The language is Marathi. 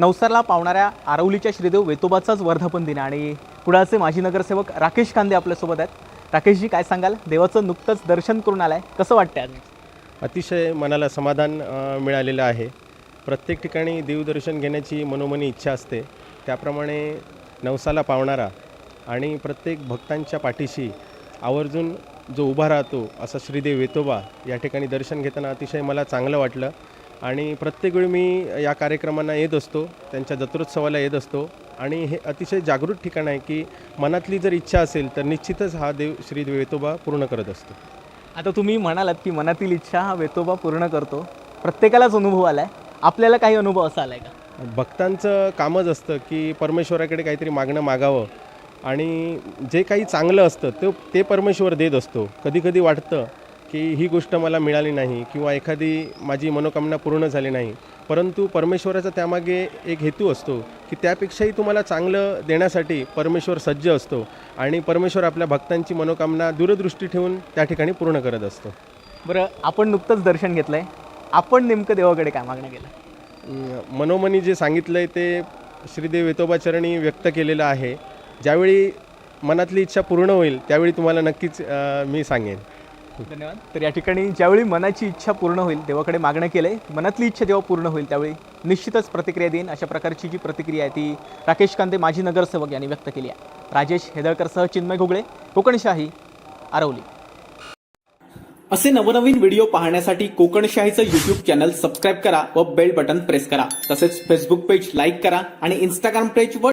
नवसारला पावणाऱ्या आरवलीच्या श्रीदेव वेतोबाचाच वर्धापन दिन आणि कुडाळचे माजी नगरसेवक राकेश कांदे आपल्यासोबत आहेत. राकेशजी काय सांगाल? देवाचं नुकतंच दर्शन करून आलं आहे कसं वाटतं आज? अतिशय मनाला समाधान मिळालेलं आहे. प्रत्येक ठिकाणी देवदर्शन घेण्याची मनोमनी इच्छा असते. त्याप्रमाणे नवसाला पावणारा आणि प्रत्येक भक्तांच्या पाठीशी आवर्जून जो उभा राहतो असा श्रीदेव वेतोबा या ठिकाणी दर्शन घेताना अतिशय मला चांगलं वाटलं. आणि प्रत्येक वेळी मी या कार्यक्रमांना येत असतो त्यांच्या जत्रोत्सवाला येत असतो. आणि हे अतिशय जागृत ठिकाण आहे की मनातली जर इच्छा असेल तर निश्चितच हा देव श्री वेतोबा पूर्ण करत असतो. आता तुम्ही म्हणालात की मनातील इच्छा हा वेतोबा पूर्ण करतो. प्रत्येकालाच अनुभव आलाय. आपल्याला काही अनुभव असा आलाय का? भक्तांचं कामच असतं की परमेश्वराकडे काहीतरी मागणं मागावं. आणि जे काही चांगलं असतं ते ते परमेश्वर देत असतो. कधी कधी वाटतं की ही गोष्ट मला मिळाली नाही किंवा एखादी माझी मनोकामना पूर्ण झाली नाही. परंतु परमेश्वराचा त्यामागे एक हेतू असतो की त्यापेक्षाही तुम्हाला चांगलं देण्यासाठी परमेश्वर सज्ज असतो आणि परमेश्वर आपल्या भक्तांची मनोकामना दूरदृष्टी ठेवून त्या ठिकाणी पूर्ण करत असतो. बरं आपण नुकतंच दर्शन घेतलंय. आपण नेमकं देवाकडे काय मागणं केलं? मनोमनी जे सांगितलं आहे ते श्रीदेव वेतोबाचरणी व्यक्त केलेलं आहे. ज्यावेळी मनातली इच्छा पूर्ण होईल त्यावेळी तुम्हाला नक्कीच मी सांगेन. धन्यवाद. तर या ठिकाणी ज्यावेळी मनाची इच्छा पूर्ण होईल देवाकडे मागणं केलंय. मनातली इच्छा जेव्हा पूर्ण होईल त्यावेळी निश्चितच प्रतिक्रिया देईन. अशा प्रकारची जी प्रतिक्रिया आहे ती राकेश कांदे माजी नगरसेवक यांनी व्यक्त केली आहे. राजेश हेदळकरसह चिन्मय घुगळे कोकणशाही आरवली. असे नवनवीन व्हिडिओ पाहण्यासाठी कोकणशाहीचं युट्यूब चॅनल सबस्क्राईब करा व बेल बटन प्रेस करा. तसेच फेसबुक पेज लाईक करा आणि इंस्टाग्राम पेज व